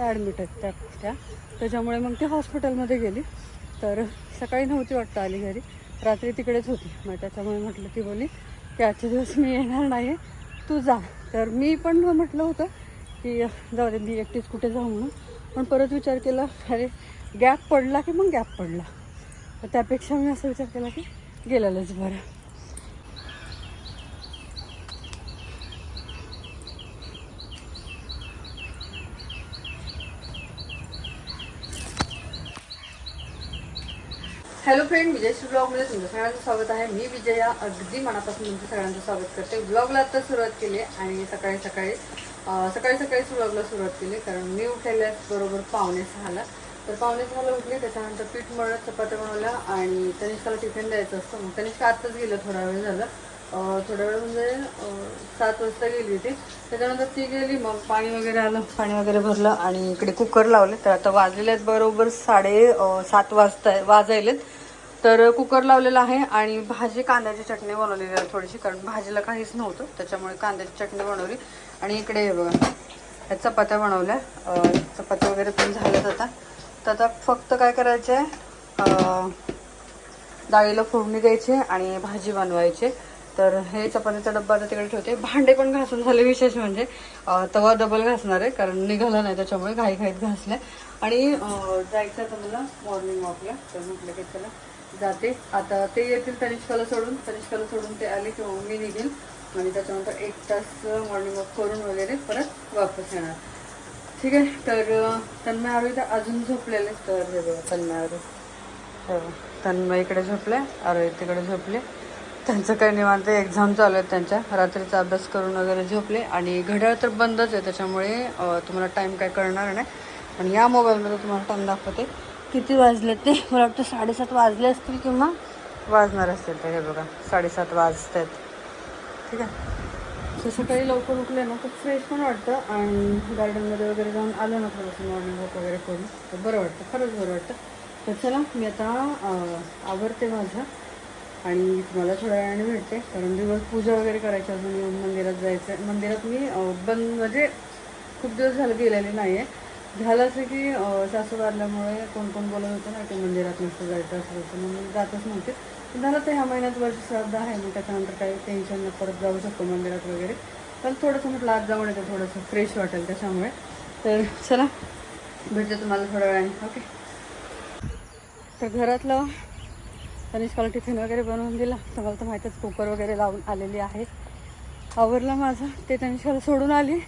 Admit आहेत त्या त्या. त्याच्यामुळे मग ती हॉस्पिटलमध्ये गेली. तर सकाळी नव्हती वाटतं आली घरी. रात्री तिकडेच होती. मग त्याच्यामुळे म्हटलं ती बोली की आजच्या दिवस मी येणार नाही तू जा. तर मी पण म्हटलं होतं की जाऊ दे मी एकटीच कुठे जाऊ म्हणून. पण परत विचार केला अरे गॅप पडला की मग गॅप पडला. त्यापेक्षा मी असा विचार केला की गेलेलंच बरं. हॅलो फ्रेंड विजयश्री ब्लॉगमध्ये तुमचं सगळ्यांचं स्वागत आहे. मी विजया अगदी मनापासून तुमचं सगळ्यांचं स्वागत करते. ब्लॉगला आता सुरुवात केली आणि सकाळी सकाळी सकाळी सकाळीच ब्लॉगला सुरुवात केली कारण मी उठायला बरोबर पावणे सहाला. तर पावणे सहाला उठले त्याच्यानंतर पीठ मळत चपात्या बनवल्या आणि तनिष्काला टिफिन द्यायचं असतं. मग तनिष्का आत्ताच गेलं थोडा वेळ झालं. थोडा वेळ म्हणजे सात वाजता गेली ती त्याच्यानंतर ती गेली मग पाणी वगैरे आलं पाणी वगैरे भरलं आणि इकडे कुकर लावले. तर आता वाजलेले आहेत बरोबर साडे सात वाजता वाजायलेत. तर कुकर लावलेला आहे आणि भाजी कांद्याची चटणी बनवलेली आहे थोडीशी कारण भाजीला काहीच नव्हतं त्याच्यामुळे कांद्याची चटणी बनवली. आणि इकडे हे बघा ह्या चपात्या बनवल्या. चपात्या वगैरे पण झाल्यात आता. तर आता फक्त काय करायचं आहे डाळीला फोडणी द्यायची आणि भाजी बनवायची. तर हे चपातीचा डब्बा आता तिकडे ठेवते. भांडे पण घासून झाले विशेष म्हणजे. तवा डबल घासणार आहे कारण निघाला नाही त्याच्यामुळे घाई घाईत घासल्या आणि जायचं आता मला मॉर्निंग वॉकला तर म्हटलं की त्याला जाते. आता ते येतील तनिष्काला सोडून. तनिष्काला सोडून ते आले किंवा मी निघेल. आणि त्याच्यानंतर एक तास मॉर्निंग वॉक करून वगैरे परत वापस येणार. ठीक आहे. तर तन्मय आरोही तर अजून झोपलेले तर हे बघा तन्मय आरोही हो, तन्मय इकडे झोपले आरोही तिकडे झोपले. त्यांचं काही निवांत एक्झाम चालू आहेत त्यांच्या. रात्रीचा अभ्यास करून वगैरे झोपले. आणि घड्याळ तर बंदच आहे. त्याच्यामुळे तुम्हाला टाईम काय कळणार नाही. आणि या मोबाईलमध्ये तुम्हाला टाईम दाखवते. किती वाजले ते? मला वाटतं साडेसात वाजले असतील किंवा वाजणार असतील ते हे बघा. साडेसात वाजत आहेत ठीक आहे? तर सकाळी लवकर उठले ना खूप फ्रेश पण वाटतं आणि गार्डनमध्ये वगैरे जाऊन आलं ना थोडंसं मॉर्निंग वॉक वगैरे करून तर बरं वाटतं खरंच बरं वाटतं. तर चला मी आता अं, आवरते माझं आणि तुम्हाला थोड्या वेळाने भेटते कारण दिवस पूजा वगैरे करायची अजून येऊन मंदिरात जायचं आहे मंदिरात मी बंद म्हणजे खूप दिवस झालं गेलेले नाही आहे झालं असं की सासू वारल्यामुळे कोण कोण बोलत होतं ना ते मंदिरात नसतं जायचं असं होतं म्हणून मी जातच नव्हते. पण झालं तर ह्या महिन्यात वर्ष श्राद्ध आहे मग त्याच्यानंतर काही टेन्शन नाही परत जाऊ शकतो मंदिरात वगैरे. पण थोडंसं म्हटलं आज जाऊन येतं थोडंसं फ्रेश वाटेल त्याच्यामुळे. तर चला भेटते तुम्हाला थोड्या वेळाने ओके? तर घरातलं तनिष्काला टिफिन वगैरे बनवून दिला. तुम्हाला तर माहीतच कुकर वगैरे लावून आलेली आहे. आवरलं माझं ते तनिष्काला सोडून आली.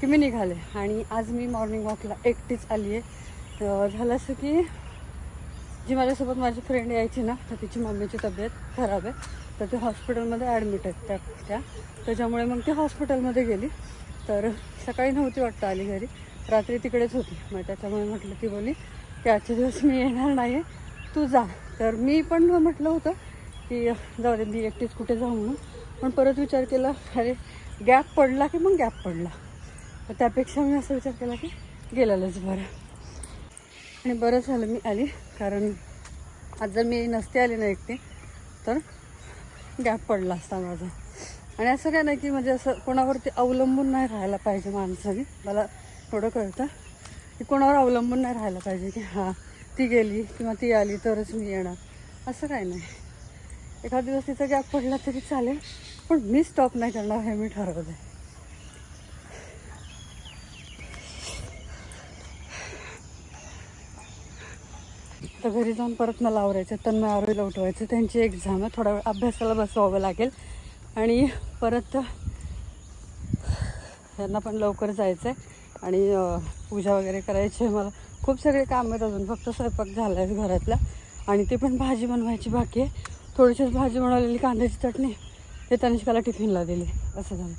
की मी निघाले. आणि आज मी मॉर्निंग वॉकला एकटीच आली आहे. झालं असं की जी माझ्यासोबत माझी फ्रेंड यायची ना तर तिची मम्मीची तब्येत खराब आहे. तर ती हॉस्पिटलमध्ये ॲडमिट आहेत त्या त्या. त्याच्यामुळे मग ती हॉस्पिटलमध्ये गेली. तर सकाळी नव्हती वाटतं आली घरी. रात्री तिकडेच होती. मग त्याच्यामुळे म्हटलं ती बोली की आजचे दिवस मी येणार नाही आहे तू जा. तर मी पण म्हटलं होतं की जाऊ दे मी एकटीच कुठे जाऊ म्हणून. पण परत विचार केला अरे गॅप पडला की मग गॅप पडला. तर त्यापेक्षा मी असा विचार केला की गेलेलंच बरं. आणि बरं झालं मी आली कारण आज जर मी नसते आली ना एकटी तर गॅप पडला असता माझा. आणि असं काय नाही की म्हणजे असं कोणावरती अवलंबून नाही राहायला पाहिजे माणसाने. मला थोडं कळतं की कोणावर अवलंबून नाही राहायला पाहिजे की हां ती गेली किंवा ती आली तरच मी येणार. असं काय नाही. एखाद दिवस तिचा गॅप पडला तरी चालेल पण मी स्टॉप नाही करणार हे मी ठरवलं आहे तर घरी जाऊन परत मला आवरायचं तर मग आरोईला उठवायचं. त्यांची एक्झाम आहे थोडा वेळ अभ्यासाला बसवावं लागेल. आणि परत यांना पण लवकर जायचं आहे आणि पूजा वगैरे करायची आहे मला. खूप सगळे काम आहेत अजून फक्त स्वयंपाक झाला आहे घरातला. आणि ते पण भाजी बनवायची बाकी आहे. थोडीशीच भाजी बनवलेली कांद्याची चटणी. ते तनिष्काला टिफिनला दिली. असं झालं.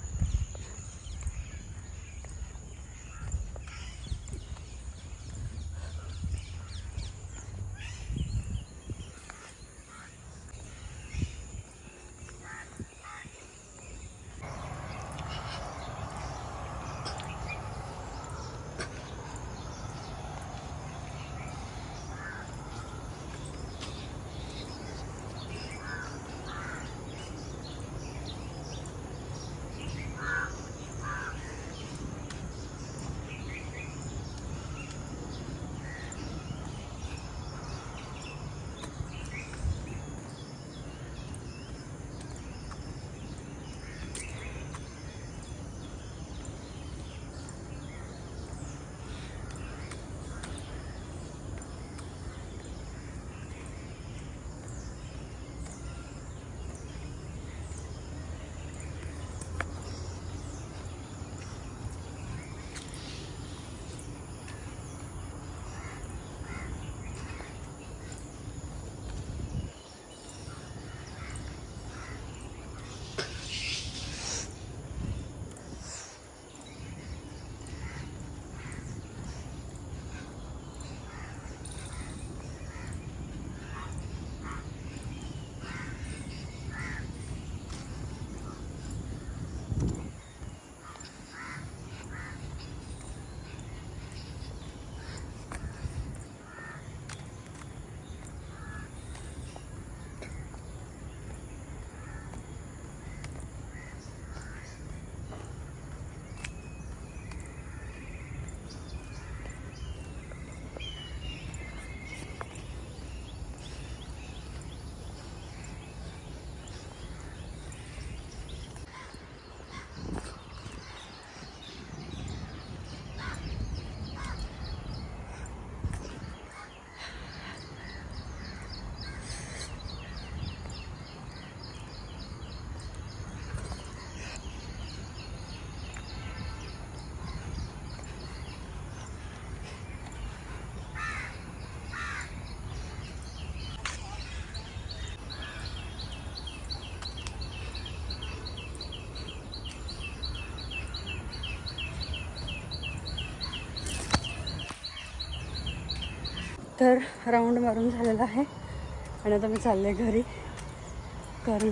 तर राऊंड मारून झालेला आहे. आणि आता मी चालले घरी. कारण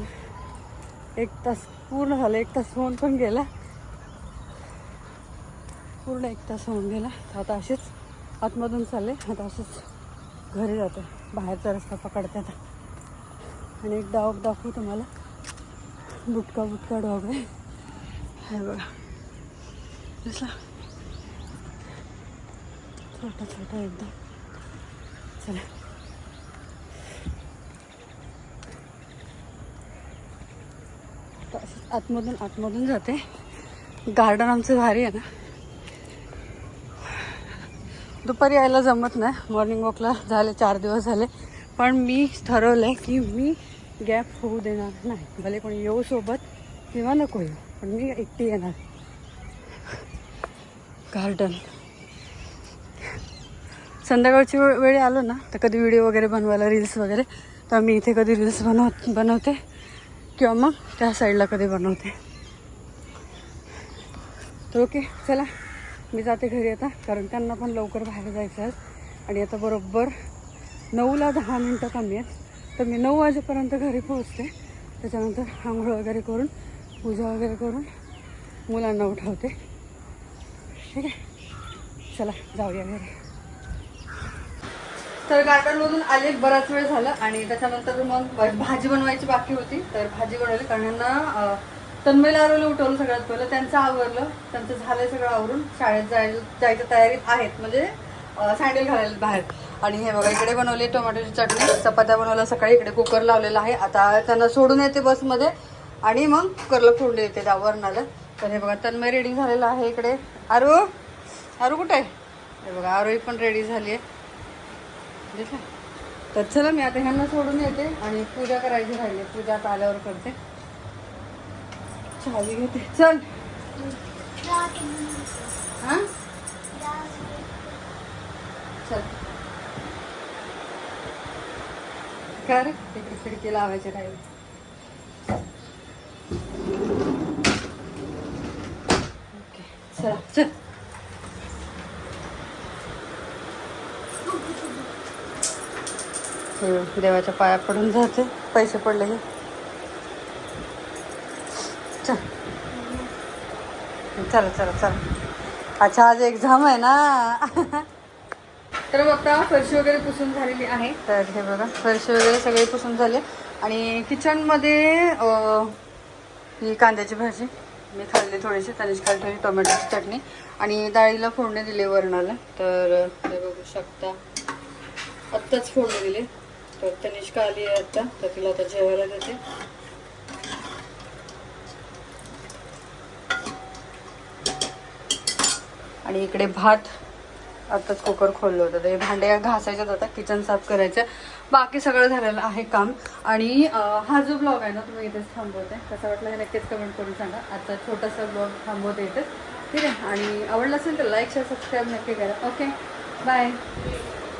एक तास पूर्ण झालं एक तास होऊन पण गेला. पूर्ण एक तास होऊन गेला. तर आता असेच आतमधून चालले. आता असेच घरी जाते. बाहेरचा रस्ता पकडते आता. आणि एक डाव दाखवू तुम्हाला. बुटका बुटका डॉग आहे. हे बघा. दिसला? छोटा छोटा एकदम. चला. आतमधून आतमधून जाते. गार्डन आमचं भारी आहे ना. दुपारी यायला जमत नाही. मॉर्निंग वॉकला झाले चार दिवस झाले. पण मी ठरवलं आहे की मी गॅप होऊ देणार नाही. भले कोणी येऊ सोबत किंवा नको येऊ पण मी एकटी येणार. गार्डन संध्याकाळची वेळ वेळ आलो ना तर कधी व्हिडिओ वगैरे बनवायला रील्स वगैरे तर मी इथे कधी रील्स बनव बनवते. किंवा मग त्या साईडला कधी बनवते. तर ओके चला. मी जाते घरी आता कारण त्यांना पण लवकर बाहेर जायचं आहे. आणि आता बरोबर नऊला दहा मिनटं कमी आहेत. तर मी नऊ वाजेपर्यंत घरी पोहोचते. त्याच्यानंतर आंघोळ वगैरे करून पूजा वगैरे करून मुलांना उठवते. ठीक आहे? चला जाऊया घरी. तर गार्डनमधून आले बराच वेळ झाला आणि त्याच्यानंतर मग भाजी बनवायची बाकी होती. तर भाजी बनवली कारण यांना तन्मयला आरवलं उठवलं सगळ्यात पहिलं. त्यांचं आवरलं. त्यांचं झालं सगळं आवरून शाळेत जायला जायच्या तयारीत आहेत. म्हणजे सँडल घालायला बाहेर. आणि हे बघा इकडे बनवली टोमॅटोची चटणी. चपात्या बनवल्या सकाळी. इकडे कुकर लावलेला आहे. आता त्यांना सोडून येते बसमध्ये. आणि मग कुकरला फोडले येते त्या वरणाला. तर हे बघा तन्मय रेडी झालेला आहे इकडे. आरू? आरू कुठे आहे? हे बघा आरोही पण रेडी झाली आहे. तर चला मी आता ह्यांना सोडून येते आणि पूजा करायची राहिली. पूजा आता आल्यावर करते. चावी घेते. चल. हा? चल. काय रे? खिडकी लावायची राहिली ओके चला चल हम्म, देवाच्या पाया पडून जाते. पैसे पडले हे चल. चला चला चला. अच्छा आज एक्झाम आहे ना? तर मग आता फरशी वगैरे पुसून झालेली आहे. तर हे बघा फरशी वगैरे सगळे पुसून झाले. आणि किचनमध्ये ही कांद्याची भाजी. मी खाल्ली थोडीशी तनिष्का ठेवली टोमॅटोची चटणी. आणि डाळीला फोडणी दिली वरणाला. तर हे बघू शकता. आत्ताच फोडणी दिली. तर तनिष्का आली आहे आता. तर तिला आता जेवायला देते. आणि इकडे भात आताच कुकर खोललं होतं. ते भांड्या भांडे घासायच्यात आता. किचन साफ करायचं. बाकी सगळं झालेलं आहे काम. आणि हा जो ब्लॉग आहे ना तुम्ही इथेच थांबवते. कसं वाटलं हे नक्कीच कमेंट करून सांगा. आजचा छोटासा ब्लॉग थांबवते इथेच. ठीक आहे? आणि आवडलं असेल तर लाईक शेअर सबस्क्राईब नक्की करा. Okay bye